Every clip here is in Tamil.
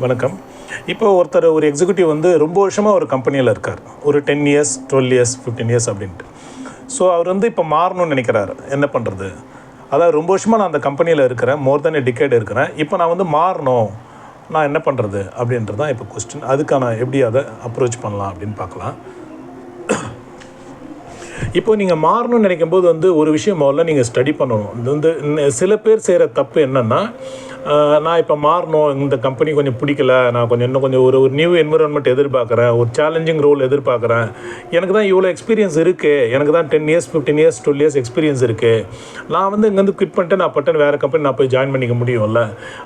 வணக்கம். இப்போ ஒருத்தர் ஒரு எக்ஸிக்யூட்டிவ் வந்து ரொம்ப வருஷமாக ஒரு கம்பெனியில் இருக்கார். ஒரு ten years twelve years fifteen years அப்படின்ட்டு. ஸோ அவர் வந்து இப்போ மாறணும்னு நினைக்கிறாரு. என்ன பண்ணுறது அதாவது ரொம்ப வருஷமாக நான் அந்த கம்பெனியில் இருக்கிறேன். மோர் தென் டிக்கெட் இருக்கிறேன். இப்போ நான் வந்து மாறணும். நான் என்ன பண்ணுறது அப்படின்றது தான் இப்போ கொஸ்டின் அதுக்கான எப்படி அதை அப்ரோச் பண்ணலாம் அப்படின்னு பார்க்கலாம். இப்போ நீங்கள் மாறணும்னு நினைக்கும் போது வந்து ஒரு விஷயம் முதல்ல நீங்கள் ஸ்டடி பண்ணணும். இது வந்து சில பேர் செய்கிற தப்பு என்னென்னா நான் இப்போ மாறணும். இந்த கம்பெனி கொஞ்சம் பிடிக்கல. நான் கொஞ்சம் இன்னும் கொஞ்சம் ஒரு ஒரு நியூ என்விரான்மெண்ட் எதிர்பார்க்குறேன். ஒரு சேலஞ்சிங் ரோல் எதிர்பார்க்குறேன். எனக்கு தான் இவ்வளோ எக்ஸ்பீரியன்ஸ் இருக்குது எனக்கு தான் ten years fifteen years twelve years experience இருக்குது நான் வந்து இங்கேருந்து குவிட் பண்ணிட்டு நான் பட்டன் வேறு கம்பெனி நான் போய் ஜாயின் பண்ணிக்க முடியும்ல.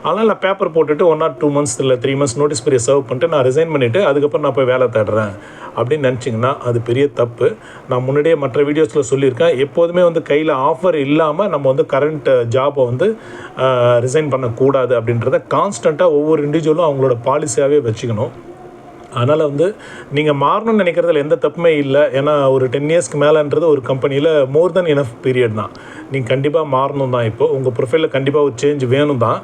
அதனால் நான் பேப்பர் போட்டுட்டு ஒன் ஆர் டூ மந்த்ஸ் இல்லை three months notice period serve பண்ணிட்டு நான் ரிசைன் பண்ணிவிட்டு அதுக்கப்புறம் நான் போய் வேலை தேடுறேன். அப்படின்னு நினச்சிங்கன்னா அது பெரிய தப்பு. நான் முன்னாடியே மற்ற வீடியோஸில் சொல்லியிருக்கேன். எப்போதுமே வந்து கையில் ஆஃபர் இல்லாமல் நம்ம வந்து கரண்ட் ஜாபை uh, வந்து uh, ரிசைன் பண்ணக்கூடாது. கூடாது அப்படின்றத கான்ஸ்டண்ட்டாக ஒவ்வொரு இண்டிவிஜுவலும் அவங்களோட பாலிசியாகவே வச்சுக்கணும். அதனால் வந்து நீங்கள் மாறணும்னு நினைக்கிறதுல எந்த தப்புமே இல்லை. ஏன்னா ஒரு டென் இயர்ஸ்க்கு மேலேன்றது ஒரு கம்பெனியில் மோர் தென் இனஃப் பீரியட் தான். நீங்கள் கண்டிப்பாக மாறணும் தான் இப்போ. உங்கள் ப்ரொஃபைலில் கண்டிப்பாக ஒரு சேஞ்ச் வேணும் தான்.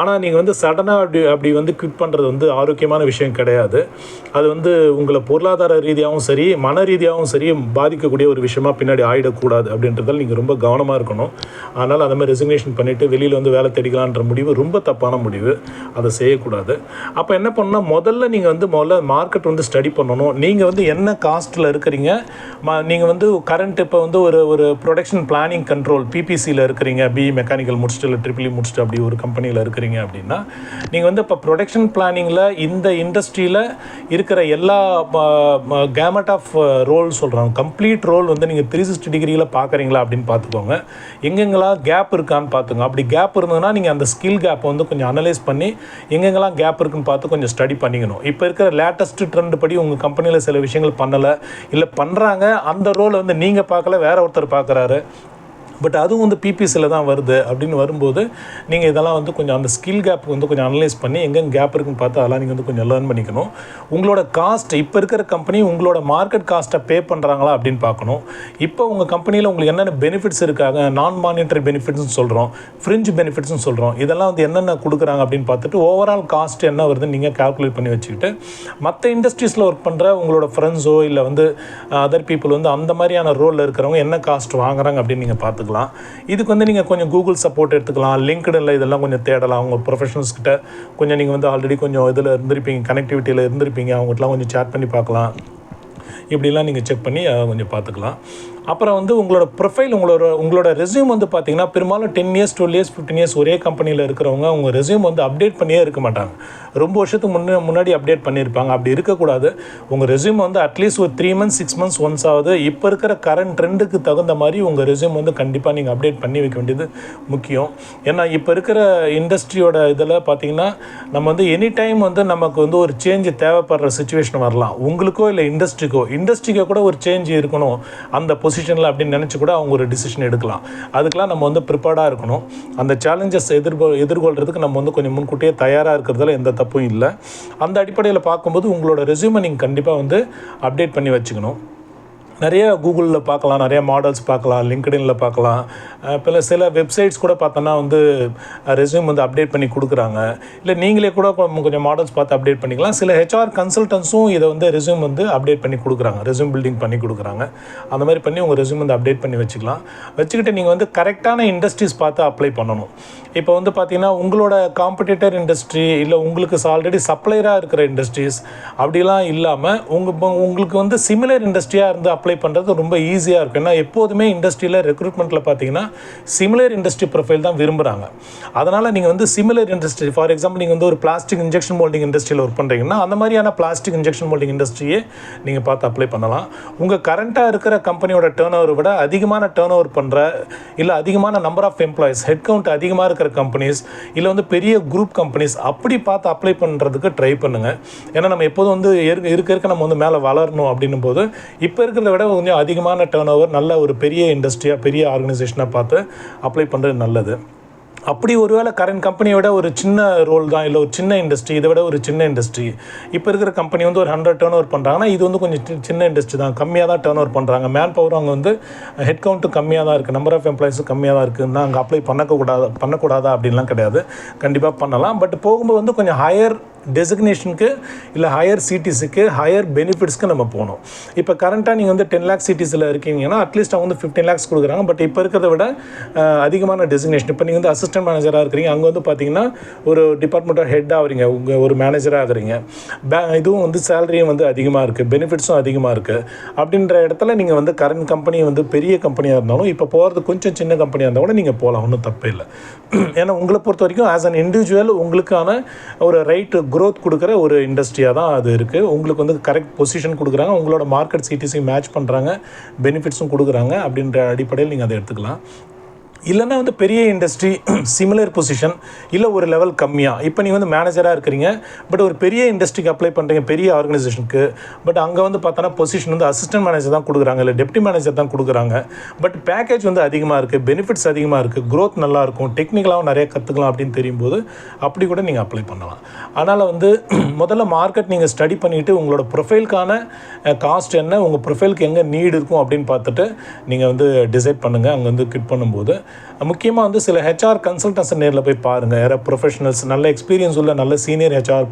ஆனால் நீங்கள் வந்து சடனாக அப்படி அப்படி வந்து குவிட் பண்ணுறது வந்து ஆரோக்கியமான விஷயம் கிடையாது. அது வந்து உங்களை பொருளாதார ரீதியாகவும் சரி மன ரீதியாகவும் சரி பாதிக்கக்கூடிய ஒரு விஷயமா பின்னாடி ஆகிடக்கூடாது அப்படின்றதால் நீங்கள் ரொம்ப கவனமாக இருக்கணும். அதனால் அந்த மாதிரி ரெசிக்னேஷன் பண்ணிவிட்டு வெளியில் வந்து வேலை தேடிக்கலான்ற முடிவு ரொம்ப தப்பான முடிவு. அதை செய்யக்கூடாது. அப்போ என்ன பண்ணால் முதல்ல நீங்கள் வந்து முதல்ல மார்க்கெட் வந்து ஸ்டடி பண்ணணும். நீங்கள் வந்து என்ன காஸ்ட்டில் இருக்கிறீங்க? நீங்கள் வந்து கரண்ட் இப்போ வந்து ஒரு ஒரு ப்ரொடக்ஷன் பிளானிங் கண்ட்ரோல் பிபிசியில் இருக்கிறீங்க பிஇ மெக்கானிக்கல் முடிச்சுட்டு இல்லை ட்ரிபிளி e முடிச்சுட்டு அப்படி ஒரு கம்பெனியில் இருக்கிறீங்க அப்படின்னா நீங்கள் வந்து இப்போ ப்ரொடக்ஷன் பிளானிங்கில் இந்த இண்டஸ்ட்ரியில் இருக்கிற எல்லா கேமட் ஆஃப் ரோல் சொல்கிறாங்க கம்ப்ளீட் ரோல் வந்து நீங்கள் த்ரீ சிக்ஸ்டி டிகிரியில் பார்க்குறீங்களா அப்படின்னு பார்த்துக்கோங்க எங்கெங்கெல்லாம் கேப் இருக்கான்னு பார்த்துங்க அப்படி கேப் இருந்ததுன்னா நீங்கள் அந்த ஸ்கில் கேப்பை வந்து கொஞ்சம் அனலைஸ் பண்ணி எங்கெங்கெல்லாம் கேப் இருக்குன்னு பார்த்து கொஞ்சம் ஸ்டடி பண்ணிக்கணும். இப்போ இருக்கிற லேட்டஸ்ட் ட்ரெண்ட் படி உங்கள் கம்பெனியில் சில விஷயங்கள் பண்ணலை இல்லை பண்ணுறாங்க அந்த ரோலை வந்து நீங்கள் பார்க்கல வேற ஒருத்தர் பார்க்குறாரு பட் அதுவும் வந்து பிபிசியில் தான் வருது அப்படின்னு வரும்போது நீங்கள் இதெல்லாம் வந்து கொஞ்சம் அந்த ஸ்கில் கேப் வந்து கொஞ்சம் அனலைஸ் பண்ணி எங்கெங்க கேப் இருக்குன்னு பார்த்து அதெல்லாம் நீங்கள் வந்து கொஞ்சம் லேர்ன் பண்ணிக்கணும். உங்களோட காஸ்ட் இப்போ இருக்கிற கம்பெனி உங்களோட மார்க்கெட் காஸ்ட்டை பே பண்ணுறாங்களா அப்படின்னு பார்க்கணும். இப்போ உங்கள் கம்பெனியில் உங்களுக்கு என்னென்ன பெனிஃபிட்ஸ் இருக்காங்க? நான் மானிட்டரி பெனிஃபிட்ஸ்னு சொல்கிறோம் ஃப்ரிஞ்ச் பெனிஃபிட்ஸ்னு சொல்கிறோம் இதெல்லாம் வந்து என்னென்ன கொடுக்குறாங்க அப்படின்னு பார்த்துட்டு ஓவரால் காஸ்ட் என்ன வருதுன்னு நீங்கள் கால்குலேட் பண்ணி வச்சுக்கிட்டு மற்ற இண்டஸ்ட்ரீஸில் ஒர்க் பண்ணுற உங்களோட ஃப்ரெண்ட்ஸோ இல்லை வந்து அதர் பீப்புள் வந்து அந்த மாதிரியான ரோலில் இருக்கிறவங்க என்ன காஸ்ட் வாங்குறாங்க அப்படின்னு நீங்கள் பார்த்துக்கலாம் இதுக்கு வந்து நீங்கள் கொஞ்சம் கூகுள் சப்போர்ட் எடுத்துக்கலாம். லிங்க்டில் இதெல்லாம் கொஞ்சம் தேடலாம். உங்கள் ப்ரொஃபஷனல்ஸ்கிட்ட கொஞ்சம் நீங்கள் வந்து ஆல்ரெடி கொஞ்சம் இதில் இருந்திருப்பீங்க கனெக்டிவிட்டியில் இருந்திருப்பீங்க. அவங்ககிட்டலாம் கொஞ்சம் சேட் பண்ணி பார்க்கலாம். இப்படிலாம் நீங்கள் செக் பண்ணி கொஞ்சம் பார்த்துக்கலாம். அப்புறம் வந்து உங்களோட ப்ரொஃபைல் உங்களோட உங்களோட ரெஸ்யூம் வந்து பார்த்தீங்கன்னா பெரும்பாலும் ten years twelve years fifteen years ஒரே கம்பெனியில் இருக்கிறவங்க அவங்க ரெஸ்யூம் வந்து அப்டேட் பண்ணியே இருக்க மாட்டாங்க. ரொம்ப வருஷத்துக்கு முன்னே முன்னாடி அப்டேட் பண்ணியிருப்பாங்க. அப்படி இருக்கக்கூடாது. உங்கள் ரெஸ்யூம் வந்து அட்லீஸ்ட் ஒரு three months six months once ஆகுது இப்போ இருக்கிற கரண்ட் ட்ரெண்டுக்கு தகுந்த மாதிரி உங்கள் ரெஸ்யூம் வந்து கண்டிப்பாக நீங்கள் அப்டேட் பண்ணி வைக்க வேண்டியது முக்கியம். ஏன்னா இப்போ இருக்கிற இண்டஸ்ட்ரியோட இதில் பார்த்தீங்கன்னா நம்ம வந்து எனி டைம் வந்து நமக்கு வந்து ஒரு சேஞ்ச் தேவைப்படுற சுச்சுவேஷன் வரலாம். உங்களுக்கோ இல்லை இண்டஸ்ட்ரிக்கோ இண்டஸ்ட்ரிக்கோ கூட ஒரு சேஞ்ச் இருக்கணும். அந்த பொசிஷனில் அப்படின்னு நினச்சி கூட அவங்க ஒரு டிசிஷன் எடுக்கலாம். அதுக்கெலாம் நம்ம வந்து ப்ரிப்பேர்டாக இருக்கணும். அந்த சேலஞ்சஸ் எதிர்கொ எதிர்கொள்கிறதுக்கு நம்ம வந்து கொஞ்சம் முன்கூட்டியே தயாராக இருக்கிறதுல எந்த தப்பும் இல்லை. அந்த அடிப்படையில் பார்க்கும்போது உங்களோட ரெஸ்யூமை நீங்கள் கண்டிப்பாக வந்து அப்டேட் பண்ணி வச்சுக்கணும். நிறைய கூகுளில் பார்க்கலாம் நிறைய மாடல்ஸ் பார்க்கலாம் லிங்க்டின்ல பார்க்கலாம். இப்போ சில வெப்சைட்ஸ் கூட பார்த்தோன்னா வந்து ரெஸ்யூம் வந்து அப்டேட் பண்ணி கொடுக்குறாங்க. இல்லை நீங்களே கூட கொஞ்சம் மாடல்ஸ் பார்த்து அப்டேட் பண்ணிக்கலாம். சில ஹெச்ஆர் கன்சல்டன்ஸும் இதை வந்து ரெஸ்யூம் வந்து அப்டேட் பண்ணி கொடுக்குறாங்க. ரெஸ்யூம் பில்டிங் பண்ணி கொடுக்குறாங்க. அந்த மாதிரி பண்ணி உங்கள் ரெஸ்யூம் வந்து அப்டேட் பண்ணி வச்சுக்கலாம். வச்சுக்கிட்டு நீங்கள் வந்து கரெக்டான இண்டஸ்ட்ரீஸ் பார்த்து அப்ளை பண்ணணும். இப்போ வந்து பார்த்தீங்கன்னா உங்களோட காம்படிட்டர் இண்டஸ்ட்ரி இல்லை உங்களுக்கு ஆல்ரெடி சப்ளையராக இருக்கிற இண்டஸ்ட்ரீஸ் அப்படிலாம் இல்லாமல் உங்கள் உங்களுக்கு வந்து சிமிலர் இண்டஸ்ட்ரியாக இருந்து அப்ளை பண்ணுறது ரொம்ப ஈஸியாக இருக்கும் ஏன்னா எப்போதுமே இண்டஸ்ட்ரியில் ரெக்ரூட்மெண்ட்டில் பார்த்தீங்கன்னா சிமிலர் இண்டஸ்ட்ரி ப்ரொஃபைல் தான் விரும்புகிறாங்க அதனால் நீங்கள் வந்து சிமிலர் இண்டஸ்ட்ரி ஃபார் எக்ஸாம்பிள் நீங்கள் வந்து ஒரு பிளாஸ்டிக் இன்ஜெக்ஷன் மோல்டிங் இண்டஸ்ட்ரியில் ஒர்க் பண்ணுறீங்கன்னா அந்த மாதிரியான பிளாஸ்டிக் இன்ஜெக்ஷன் மோல்டிங் இண்டஸ்ட்ரியே நீங்கள் பார்த்து அப்ளை பண்ணலாம். உங்கள் கரண்ட்டாக இருக்கிற கம்பெனியோட டேர்ன் ஓவரை விட அதிகமான டேர்ன் ஓவர் பண்ணுற இல்லை அதிகமான number of employees head count அதிகமாக இருக்கிற கம்பெனிஸ் இல்லை வந்து பெரிய குரூப் கம்பெனிஸ் அப்படி பார்த்து அப்ளை பண்ணுறதுக்கு ட்ரை பண்ணுங்கள் ஏன்னா நம்ம எப்போதும் வந்து இருக்க இருக்க இருக்க நம்ம வந்து மேலே வளரணும் அப்படின்னும் போது இப்போ இருக்கிறத விட கொஞ்சம் அதிகமான டேர்ன் ஓவர் நல்ல ஒரு பெரிய இண்டஸ்ட்ரியாக பெரிய ஆர்கனைசேஷனாக பார்த்து அப்ளை பண்ணுறது நல்லது. அப்படி ஒருவேளை கரண்ட் கம்பெனியை விட ஒரு சின்ன ரோல் தான் இல்லை ஒரு சின்ன இண்டஸ்ட்ரி இதை விட ஒரு சின்ன இண்டஸ்ட்ரி இப்போ இருக்கிற கம்பெனி வந்து ஒரு ஹண்ட்ரட் டேர்ன் ஓவர் பண்ணுறாங்கன்னா இது வந்து கொஞ்சம் சி- சின்ன இண்டஸ்ட்ரி தான். கம்மியாக தான் டேர்ன் ஓவர் பண்ணுறாங்க மேன் பவர் அங்கே வந்து ஹெட் கவுண்ட்டு கம்மியாக தான் இருக்குது நம்பர் ஆஃப் எம்ப்ளாயிஸும் கம்மியாக தான் இருக்குதுன்னா அங்கே அப்ளை பண்ணக்கூடாது பண்ணக்கூடாதா அப்படின்லாம் கிடையாது. கண்டிப்பாக பண்ணலாம். பட் போகும்போது வந்து கொஞ்சம் ஹையர் டெசிக்னேஷனுக்கு இல்லை ஹையர் சிட்டிஸுக்கு ஹையர் பெனிஃபிட்ஸ்க்கு நம்ம போகணும். இப்போ கரண்ட்டாக நீங்கள் வந்து டென் லேக்ஸ் சிட்டிஸில் இருக்கீங்கன்னா அட்லீஸ்ட் அவங்க வந்து ஃபிஃப்டீன் லேக்ஸ் கொடுக்குறாங்க. பட் இப்போ இருக்கிறத விட அதிகமான டெசிக்னேஷன் இப்போ நீங்கள் வந்து அசிஸ்டன்ட் மேனேஜராக இருக்கிறீங்க. அங்கே வந்து பார்த்தீங்கன்னா ஒரு டிபார்ட்மெண்ட்டோட ஹெட் ஆகிறீங்க உங்கள் ஒரு மேனேஜராக ஆகிறீங்க. பே இதுவும் வந்து சேலரியும் வந்து அதிகமாக இருக்குது பெனிஃபிட்ஸும் அதிகமாக இருக்குது அப்படின்ற இடத்துல நீங்கள் வந்து கரண்ட் கம்பெனி வந்து பெரிய கம்பெனியாக இருந்தாலும் இப்போ போகிறது கொஞ்சம் சின்ன கம்பெனியாக இருந்தால் கூட நீங்கள் போகலாம். ஒன்றும் தப்பே இல்லை. ஏன்னா உங்களை பொறுத்த வரைக்கும் ஆஸ் அன் இண்டிவிஜுவல் உங்களுக்கான ஒரு ரைட்டு க்ரோத் கொடுக்குற ஒரு இண்டஸ்ட்ரியாக தான் அது இருக்குது உங்களுக்கு வந்து கரெக்ட் பொசிஷன் கொடுக்குறாங்க. உங்களோட மார்க்கெட் சிட்டிஸையும் மேட்ச் பண்ணுறாங்க பெனிஃபிட்ஸும் கொடுக்குறாங்க. அப்படின்ற அடிப்படையில் நீங்கள் அதை எடுத்துக்கலாம். இல்லைன்னா வந்து பெரிய இண்டஸ்ட்ரி சிமிலர் பொசிஷன் இல்லை ஒரு லெவல் கம்மியாக இப்போ நீங்கள் வந்து மேனேஜராக இருக்கிறீங்க பட் ஒரு பெரிய இண்டஸ்ட்ரிக்கு அப்ளை பண்ணுறீங்க பெரிய ஆர்கனைசேஷனுக்கு பட் அங்கே வந்து பார்த்தோன்னா பொசிஷன் வந்து அசிஸ்டன்ட் மேனேஜர் தான் கொடுக்குறாங்க இல்லை டெப்டி மேனேஜர் தான் கொடுக்குறாங்க. பட் பேக்கேஜ் வந்து அதிகமாக இருக்குது பெனிஃபிட்ஸ் அதிகமாக இருக்குது க்ரோத் நல்லாயிருக்கும் டெக்னிக்கலாகவும் நிறைய கற்றுக்கலாம் அப்படின்னு தெரியும்போது அப்படி கூட நீங்கள் அப்ளை பண்ணலாம். அதனால் வந்து முதல்ல மார்க்கெட் நீங்கள் ஸ்டடி பண்ணிவிட்டு உங்களோட ப்ரொஃபைலுக்கான காஸ்ட் என்ன உங்கள் ப்ரொஃபைலுக்கு எங்கே நீடு இருக்கும் அப்படின்னு பார்த்துட்டு நீங்கள் வந்து டிசைட் பண்ணுங்கள் அங்கே வந்து கிட் பண்ணும்போது முக்கியமாக வந்து சில ஹெச்ஆர் கன்சல்டன்ஸை நேரில் போய் பாருங்கள் யாராவது ப்ரொஃபஷனல்ஸ் நல்ல எக்ஸ்பீரியன்ஸ் உள்ள நல்ல சீனியர் ஹெச்ஆர்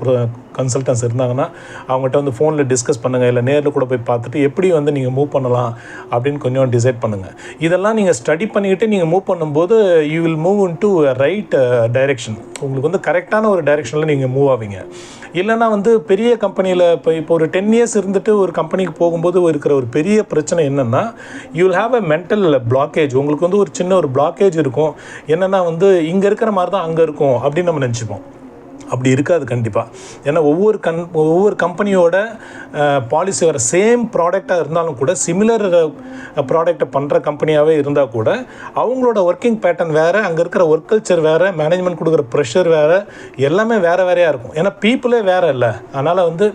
கன்சல்டன்ஸ் இருந்தாங்கன்னா அவங்ககிட்ட வந்து ஃபோனில் டிஸ்கஸ் பண்ணுங்கள் இல்லை நேரில் கூட போய் பார்த்துட்டு எப்படி வந்து நீங்கள் மூவ் பண்ணலாம் அப்படின்னு கொஞ்சம் டிசைட் பண்ணுங்கள் இதெல்லாம் நீங்கள் ஸ்டடி பண்ணிக்கிட்டு நீங்கள் மூவ் பண்ணும்போது you will move into right direction உங்களுக்கு வந்து கரெக்டான ஒரு டைரெக்ஷனில் நீங்கள் மூவ் ஆவீங்க. இல்லைன்னா வந்து பெரிய கம்பெனியில் இப்போ இப்போ ஒரு டென் இயர்ஸ் இருந்துட்டு ஒரு கம்பெனிக்கு போகும்போது இருக்கிற ஒரு பெரிய பிரச்சனை என்னென்னா you will have a mental blockage உங்களுக்கு வந்து ஒரு சின்ன ஒரு பிளாக்கேஜ் இருக்கும். என்னென்னா வந்து இங்கே இருக்கிற மாதிரி தான் அங்கே இருக்கும் அப்படின்னு நம்ம நினச்சிப்போம். அப்படி இருக்காது கண்டிப்பாக ஏன்னா ஒவ்வொரு கன் ஒவ்வொரு கம்பெனியோட பாலிசி வர சேம் ப்ராடக்டாக இருந்தாலும் கூட சிமிலர் ப்ராடக்ட்டை பண்ணுற கம்பெனியாகவே இருந்தால் கூட அவங்களோட ஒர்க்கிங் பேட்டர்ன் வேறு அங்கே இருக்கிற ஒர்க் கல்ச்சர் வேறு மேனேஜ்மெண்ட் கொடுக்குற ப்ரெஷர் வேறு எல்லாமே வேறு வேறையாக இருக்கும். ஏன்னா பீப்புளே வேறு இல்லை. அதனால் வந்து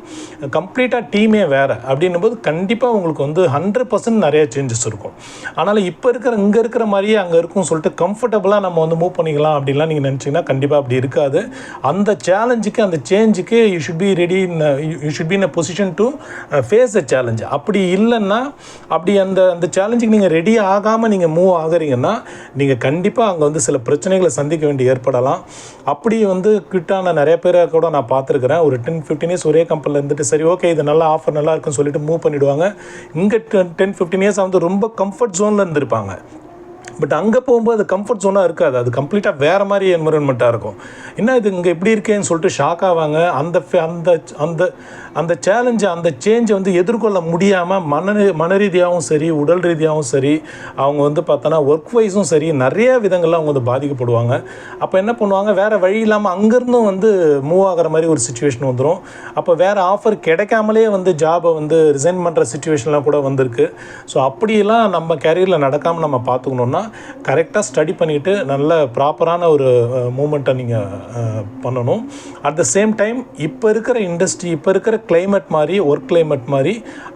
கம்ப்ளீட்டாக டீமே வேறு. அப்படின்னும் போது கண்டிப்பாக உங்களுக்கு வந்து ஹண்ட்ரட் பர்சன்ட் நிறைய சேஞ்சஸ் இருக்கும். அதனால் இப்போ இருக்கிற இங்கே இருக்கிற மாதிரியே அங்கே இருக்கும்னு சொல்லிட்டு கம்ஃபர்டபுளாக நம்ம வந்து மூவ் பண்ணிக்கலாம் அப்படின்லாம் நீங்கள் நினச்சிங்கன்னா கண்டிப்பாக அப்படி இருக்காது. அந்த சேலஞ்சுக்கு அந்த சேஞ்சுக்கு you should be ready you should be in a position to face a challenge அப்படி இல்லைன்னா அப்படி அந்த அந்த சேலஞ்சுக்கு நீங்கள் ரெடி ஆகாமல் நீங்கள் மூவ் ஆகுறீங்கன்னா நீங்கள் கண்டிப்பாக அங்கே வந்து சில பிரச்சனைகளை சந்திக்க வேண்டி ஏற்படலாம். அப்படி வந்து கிட்டான நிறைய பேரை கூட நான் பார்த்துருக்குறேன். ஒரு டென் ஃபிஃப்டின் இயர்ஸ் ஒரே கம்பெனியில் இருந்துட்டு சரி ஓகே இது நல்லா ஆஃபர் நல்லா இருக்குன்னு சொல்லிட்டு மூவ் பண்ணிவிடுவாங்க இங்கே டென் ஃபிஃப்டின் இயர்ஸ் வந்து ரொம்ப கம்ஃபர்ட் ஜோனில் இருந்திருப்பாங்க. பட் அங்கே போகும்போது அது கம்ஃபர்ட் ஜோனாக இருக்காது. அது கம்ப்ளீட்டாக வேறு மாதிரி என்வரன்மெண்ட்டாக இருக்கும். என்ன இது இங்கே எப்படி இருக்கேன்னு சொல்லிட்டு ஷாக் ஆவாங்க. அந்த அந்த அந்த அந்த சேலஞ்சை அந்த சேஞ்சை வந்து எதிர்கொள்ள முடியாமல் மன மன ரீதியாகவும் சரி உடல் ரீதியாகவும் சரி அவங்க வந்து பார்த்தோன்னா ஒர்க் வைஸும் சரி நிறைய விதங்களில் அவங்க வந்து பாதிக்கப்படுவாங்க. அப்போ என்ன பண்ணுவாங்க? வேறு வழி இல்லாமல் அங்கேருந்தும் வந்து மூவ் ஆகிற மாதிரி ஒரு சுச்சுவேஷன் வந்துடும் அப்போ வேறு ஆஃபர் கிடைக்காமலே வந்து ஜாபை வந்து ரிசைன் பண்ணுற சுச்சுவேஷன்லாம் கூட வந்திருக்கு. ஸோ அப்படியெல்லாம் நம்ம கேரியரில் நடக்காமல் நம்ம பார்த்துக்கணுன்னா கரெக்டாக ஸ்டடி பண்ணிவிட்டு நல்ல ப்ராப்பரான ஒரு மூமெண்ட்டை நீங்கள் பண்ணணும். அட் த சேம் டைம் இப்போ இருக்கிற இண்டஸ்ட்ரி இப்போ இருக்கிற கிளைமேட் மாதிரி ஒர்க் கிளைமேட் மாதிரி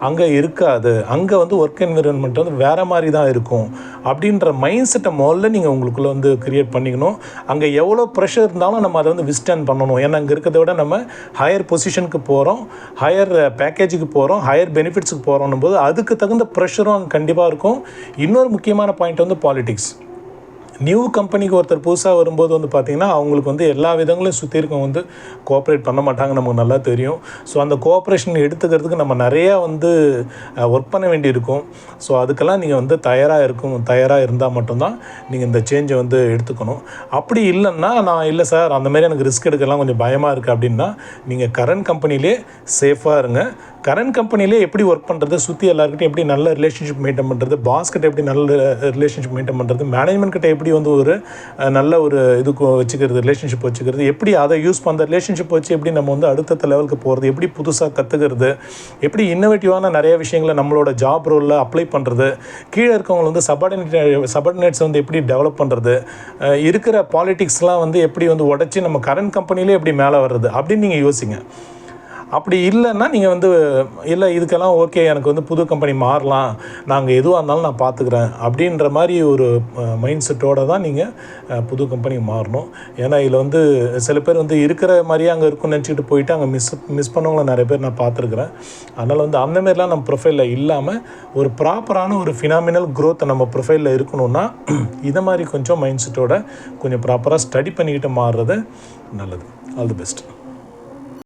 அங்கே இருக்காது. அங்கே வந்து ஒர்க் என்விரான்மெண்ட் வந்து வேறு மாதிரி தான் இருக்கும். அப்படின்ற மைண்ட் செட்டை முதல்ல நீங்கள் உங்களுக்குள்ளே வந்து கிரியேட் பண்ணிக்கணும். அங்கே எவ்வளோ ப்ரெஷர் இருந்தாலும் நம்ம அதை வந்து விஸ்டாண்ட் பண்ணணும். ஏன்னா அங்கே இருக்கிறத விட நம்ம ஹையர் பொசிஷனுக்கு போகிறோம் ஹையர் பேக்கேஜுக்கு போகிறோம் ஹையர் பெனிஃபிட்ஸுக்கு போகிறோம் போது அதுக்கு தகுந்த ப்ரெஷரும் அங்கே கண்டிப்பாக இருக்கும். இன்னொரு முக்கியமான பாயிண்ட் வந்து பாலிடிக்ஸ் நியூ கம்பெனிக்கு ஒருத்தர் புதுசாக வரும்போது வந்து பார்த்திங்கன்னா அவங்களுக்கு வந்து எல்லா விதங்களையும் சுற்றி இருக்கவங்க வந்து கோஆப்ரேட் பண்ண மாட்டாங்க நமக்கு நல்லா தெரியும். ஸோ அந்த கோஆப்ரேஷன் எடுத்துக்கிறதுக்கு நம்ம நிறையா வந்து ஒர்க் பண்ண வேண்டியிருக்கும். ஸோ அதுக்கெல்லாம் நீங்கள் வந்து தயாராக இருக்கும் தயாராக இருந்தால் மட்டும்தான் நீங்கள் இந்த சேஞ்சை வந்து எடுத்துக்கணும். அப்படி இல்லைன்னா நான் இல்லை சார் அந்த மாதிரி எனக்கு ரிஸ்க் எடுக்கலாம் கொஞ்சம் பயமாக இருக்குது அப்படின்னா நீங்கள் கரண்ட் கம்பெனிலே சேஃபாக இருங்க. கரண்ட் கம்பெனிலே எப்படி ஒர்க் பண்ணுறது சுற்றி எல்லாருக்கிட்டையும் எப்படி நல்ல ரிலேஷன்ஷிப் மெயின்டைன் பண்ணுறது பாஸ் கிட்ட எப்படி நல்ல ரிலேஷன்ஷிப் மெயின்டைன் பண்ணுறது மேனேஜ்மெண்ட் கிட்ட எப்படி வந்து ஒரு நல்ல ஒரு இதுக்கு வச்சுக்கிறது ரிலேஷன்ஷிப் வச்சுக்கிறது எப்படி அதை யூஸ் பண்ணுற ரிலேஷன்ஷிப் வச்சு எப்படி நம்ம வந்து அடுத்தடுத்த லெவலுக்கு போகிறது எப்படி புதுசாக கற்றுக்கிறது எப்படி இன்னோவேட்டிவான நிறைய விஷயங்களை நம்மளோட ஜாப் ரோலில் அப்ளை பண்ணுறது கீழே இருக்கவங்க வந்து சபார்டினேட் சபார்டினேட்ஸ் வந்து எப்படி டெவலப் பண்ணுறது இருக்கிற பாலிட்டிக்ஸ்லாம் வந்து எப்படி வந்து உடச்சி நம்ம கரண்ட் கம்பெனிலே எப்படி மேலே வர்றது அப்படின்னு நீங்கள் யோசிங்க. அப்படி இல்லைன்னா நீங்கள் வந்து இல்லை இதுக்கெல்லாம் ஓகே எனக்கு வந்து புது கம்பெனி மாறலாம். நாங்கள் எதுவாக இருந்தாலும் நான் பார்த்துக்குறேன் அப்படின்ற மாதிரி ஒரு மைண்ட் செட்டோடு தான் நீங்கள் புது கம்பெனி மாறணும். ஏன்னா இதில் வந்து சில பேர் வந்து இருக்கிற மாதிரியே அங்கே இருக்கும்னு நினச்சிக்கிட்டு போயிட்டு அங்கே மிஸ் மிஸ் பண்ணவங்கள நிறைய பேர் நான் பார்த்துருக்குறேன் அதனால் வந்து அந்த மாதிரிலாம் நம்ம ப்ரொஃபைலில் இல்லாமல் ஒரு ப்ராப்பரான ஒரு ஃபினாமினல் க்ரோத்தை நம்ம ப்ரொஃபைலில் இருக்கணும்னா இதை மாதிரி கொஞ்சம் மைண்ட் செட்டோட கொஞ்சம் ப்ராப்பராக ஸ்டடி பண்ணிக்கிட்டு மாறுறது நல்லது. All the best